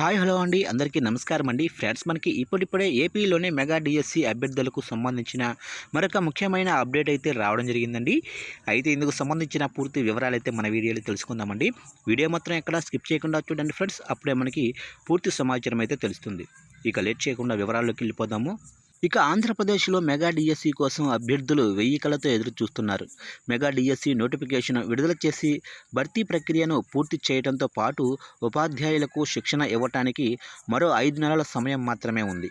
Hi hello అండి. అందరికీ నమస్కారం అండి. ఫ్రెండ్స్ మనకి ఇప్పుడిప్పుడే ఏపీలోనే మెగా డిఎస్సి అభ్యర్థులకు సంబంధించిన మరొక ముఖ్యమైన అప్డేట్ అయితే రావడం జరిగిందండి. అయితే ఇందుకు సంబంధించిన పూర్తి వివరాలు అయితే మన వీడియోలో తెలుసుకుందామండి. వీడియో మాత్రం ఎక్కడ స్కిప్ చేయకుండా చూడండి ఫ్రెండ్స్. అప్పుడే మనకి పూర్తి సమాచారం అయితే తెలుస్తుంది. ఇక లేట్ చేయకుండా వివరాల్లోకి వెళ్ళిపోదాము. ఇక ఆంధ్రప్రదేశ్లో మెగా డిఎస్సి కోసం అభ్యర్థులు వెయ్యి కళతో ఎదురు చూస్తున్నారు మెగా డిఎస్సి నోటిఫికేషన్ విడుదల చేసి భర్తీ ప్రక్రియను పూర్తి చేయడంతో పాటు ఉపాధ్యాయులకు శిక్షణ ఇవ్వటానికి మరో ఐదు నెలల సమయం మాత్రమే ఉంది.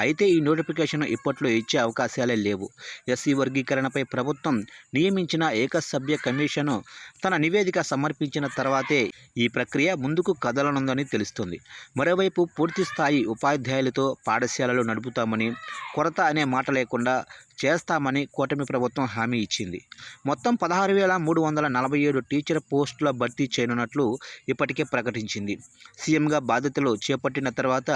అయితే ఈ నోటిఫికేషన్ ఇప్పట్లో ఇచ్చే అవకాశాలే లేవు. ఎస్సీ వర్గీకరణపై ప్రభుత్వం నియమించిన ఏకసభ్య కమిషను తన నివేదిక సమర్పించిన తర్వాతే ఈ ప్రక్రియ ముందుకు కదలనుందని తెలుస్తుంది. మరోవైపు పూర్తి స్థాయి ఉపాధ్యాయులతో పాఠశాలలు నడుపుతామని కొరత అనే మాట లేకుండా చేస్తామని కూటమి ప్రభుత్వం హామీ ఇచ్చింది. మొత్తం పదహారు వేల మూడు వందల నలభై ఏడు టీచర్ పోస్టుల భర్తీ చేయనున్నట్లు ఇప్పటికే ప్రకటించింది. సీఎంగా బాధ్యతలు చేపట్టిన తర్వాత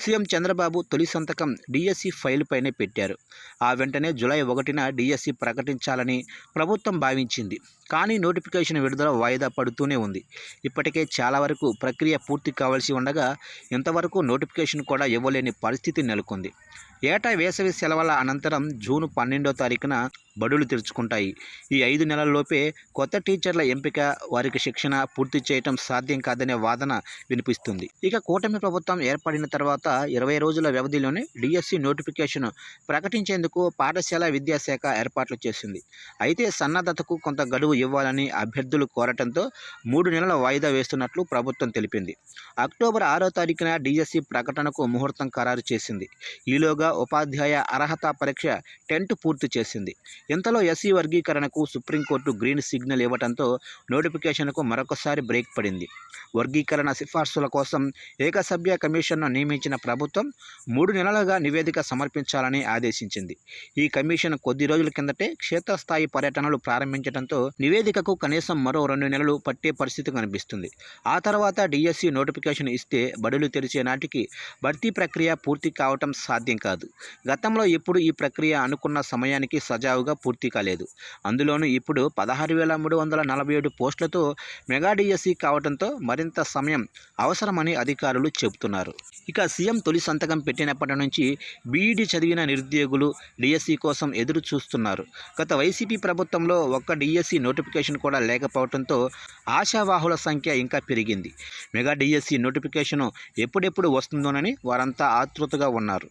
సీఎం చంద్రబాబు తొలి సంతకం డిఎస్సి ఫైల్ పైనే పెట్టారు. ఆ వెంటనే జులై ఒకటిన డిఎస్సి ప్రకటించాలని ప్రభుత్వం భావించింది. కానీ నోటిఫికేషన్ విడుదల వాయిదా పడుతూనే ఉంది. ఇప్పటికే చాలా వరకు ప్రక్రియ పూర్తి కావాల్సి ఉండగా ఇంతవరకు నోటిఫికేషన్ కూడా ఇవ్వలేని పరిస్థితి నెలకొంది. ఏటా వేసవి సెలవుల అనంతరం జూన్ పన్నెండో తారీఖున బడులు తెరుచుకుంటాయి. ఈ ఐదు నెలల్లోపే కొత్త టీచర్ల ఎంపిక వారికి శిక్షణ పూర్తి చేయటం సాధ్యం కాదనే వాదన వినిపిస్తుంది. ఇక కూటమి ప్రభుత్వం ఏర్పడిన తర్వాత ఇరవై రోజుల వ్యవధిలోనే డిఎస్సి నోటిఫికేషన్ ప్రకటించేందుకు పాఠశాల విద్యాశాఖ ఏర్పాట్లు చేసింది. అయితే సన్నద్ధతకు కొంత గడువు ఇవ్వాలని అభ్యర్థులు కోరటంతో మూడు నెలల వాయిదా వేస్తున్నట్లు ప్రభుత్వం తెలిపింది. అక్టోబర్ ఆరో తారీఖున డిఎస్సి ప్రకటనకు ముహూర్తం ఖరారు చేసింది. ఈలోగా ఉపాధ్యాయ అర్హత పరీక్ష టెంట్ పూర్తి చేసింది. ఇంతలో ఎస్సీ వర్గీకరణకు సుప్రీంకోర్టు గ్రీన్ సిగ్నల్ ఇవ్వడంతో నోటిఫికేషన్కు మరొకసారి బ్రేక్ పడింది. వర్గీకరణ సిఫార్సుల కోసం ఏకసభ్య కమిషన్ను నియమించిన ప్రభుత్వం మూడు నెలలుగా నివేదిక సమర్పించాలని ఆదేశించింది. ఈ కమిషన్ కొద్ది రోజుల కిందటే క్షేత్రస్థాయి పర్యటనలు ప్రారంభించడంతో నివేదికకు కనీసం మరో రెండు నెలలు పట్టే పరిస్థితి కనిపిస్తుంది. ఆ తర్వాత డిఎస్సి నోటిఫికేషన్ ఇస్తే బడులు తెరిచే నాటికి భర్తీ ప్రక్రియ పూర్తి కావటం సాధ్యం కాదు. గతంలో ఇప్పుడు ఈ ప్రక్రియ అనుకున్న సమయానికి సజావుగా పూర్తి కాలేదు. అందులోనూ ఇప్పుడు పదహారు వేల మూడు వందల నలభై ఏడు పోస్టులతో మెగా డిఎస్సి కావడంతో మరింత సమయం అవసరమని అధికారులు చెబుతున్నారు. ఇక సీఎం తొలి సంతకం పెట్టినప్పటి నుంచి బీఈడీ చదివిన నిరుద్యోగులు డిఎస్సి కోసం ఎదురు చూస్తున్నారు. గత వైసీపీ ప్రభుత్వంలో ఒక్క డిఎస్సి నోటిఫికేషన్ కూడా లేకపోవడంతో ఆశావాహుల సంఖ్య ఇంకా పెరిగింది. మెగా డిఎస్సి నోటిఫికేషన్ ఎప్పుడెప్పుడు వస్తుందోనని వారంతా ఆతృతగా ఉన్నారు.